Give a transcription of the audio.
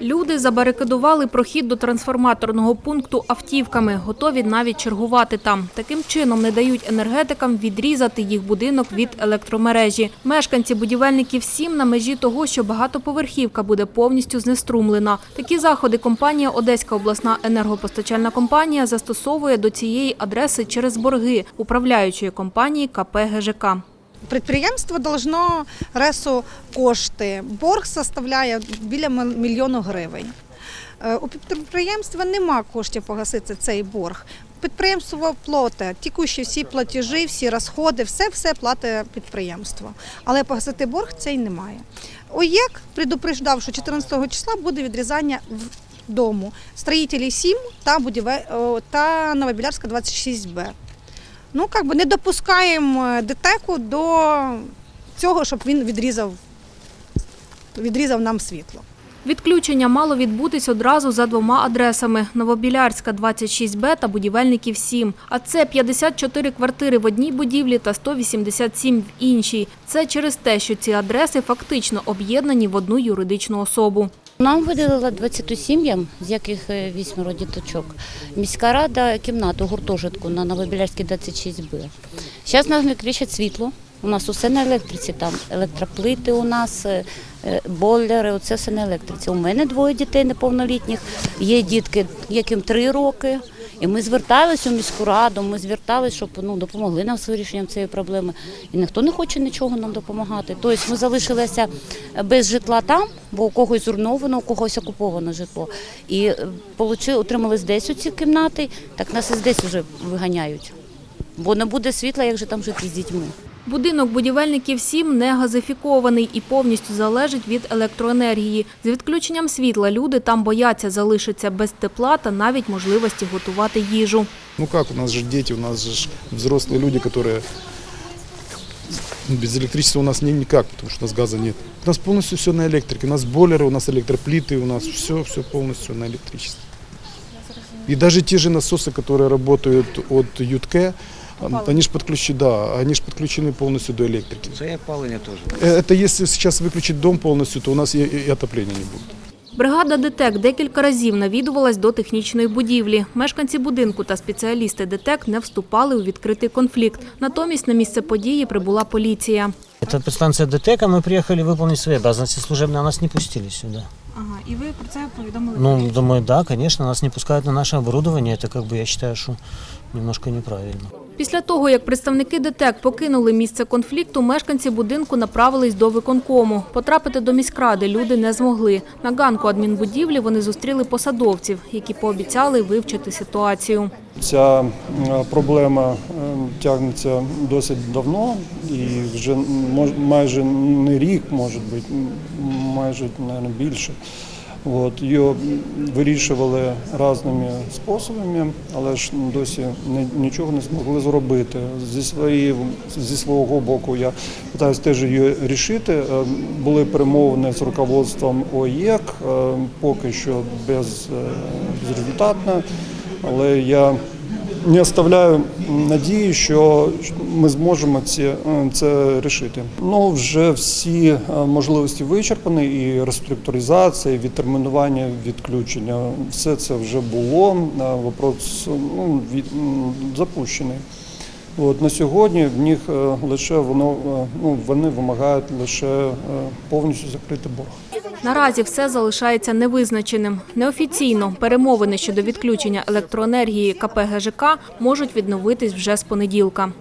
Люди забарикадували прохід до трансформаторного пункту автівками, готові навіть чергувати там. Таким чином не дають енергетикам відрізати їх будинок від електромережі. Мешканці будівельників сім на межі того, що багатоповерхівка буде повністю знеструмлена. Такі заходи компанія Одеська обласна енергопостачальна компанія застосовує до цієї адреси через борги управляючої компанії КП ГЖК. Підприємство должно ресу кошти. Борг составляє біля мільйону гривень. Е, У підприємства нема коштів погасити цей борг. Підприємство платить тікущі всі платежі, всі розходи, все все платить підприємство. Але погасити борг цей немає. ОЄК предупреждав, що 14 числа буде відрізання в строїтелі 7 та будівель та Новобілярська 26Б. Ну, як би не допускаємо е, ДТЕКу до цього, щоб він відрізав, відрізав нам світло. Відключення мало відбутись одразу за двома адресами – Новобілярська, 26Б та Будівельників, 7. А це 54 квартири в одній будівлі та 187 в іншій. Це через те, що ці адреси фактично об'єднані в одну юридичну особу. Нам виділила 20 сім'ям, з яких е, вісьмеро діточок. Міська рада кімнату гуртожитку на Новобілярській 26Б. Зараз нам відключать світло. У нас усе на електриці, там електроплити у нас, е, е, бойлери, оце все на електриці. У мене двоє дітей неповнолітніх, є дітки, яким три роки. І ми зверталися у міську раду, ми зверталися, щоб ну, допомогли нам з вирішенням цієї проблеми. І ніхто не хоче нічого нам допомагати. Тобто ми залишилися без житла там, бо у когось зруйновано, у когось окуповано житло. І е, отримали здесь ці кімнати, так нас і здесь вже виганяють. Бо не буде світла, як же там жити з дітьми. Будинок будівельників 7 не газифікований і повністю залежить від електроенергії. З відключенням світла люди там бояться залишитися без тепла та навіть можливості готувати їжу. Ну как, у нас же дети, у нас же ж взрослые люди, которые ну, без электричества у нас не, никак, потому что у нас газа нет. У нас полностью все на электрике, у нас бойлеры, у нас электроплиты, у нас все, все полностью на электричестве. И даже те же насосы, которые работают от ЮТК, они же подключены, да, они ж подключены полностью до электрики. Це і опалення теж. Э, Это если сейчас выключить дом полностью, то у нас и, и отопления не будет. Бригада ДТЕК декілька разів навідувалась до технічної будівлі. Мешканці будинку та спеціалісти ДТЕК не вступали у відкритий конфлікт. Натомість на місце події прибула поліція. Это подстанция ДТЭКа, мы приехали выполнить свои обязанности служебные, а нас не пустили сюда. Ага, і ви про це повідомили? Ну, думаю, да, конечно, нас не пускают на наше оборудование, это как бы, я считаю, что немножко неправильно. Після того, як представники ДТЕК покинули місце конфлікту, мешканці будинку направились до виконкому. Потрапити до міськради люди не змогли. На ганку адмінбудівлі вони зустріли посадовців, які пообіцяли вивчити ситуацію. Ця проблема е, тягнеться досить давно і вже мож- майже не рік, може бути, майже навіть, більше. От, його вирішували різними способами, але ж досі нічого не змогли зробити. Зі, своєї, зі свого боку я намагаюся теж її рішити. Е, Були перемовини з руководством ОЄК, е, поки що е, безрезультатно, але я не оставляю надії, що ми зможемо ці, е, це рішити. Ну вже всі е, можливості вичерпані, і реструктуризація, і відтермінування відключення. Все це вже було. е, Вопрос ну, від, запущений. От на сьогодні в них лише воно ну вони вимагають лише повністю закрити борг. Наразі все залишається невизначеним. Неофіційно перемовини щодо відключення електроенергії КП ГЖК можуть відновитись вже з понеділка.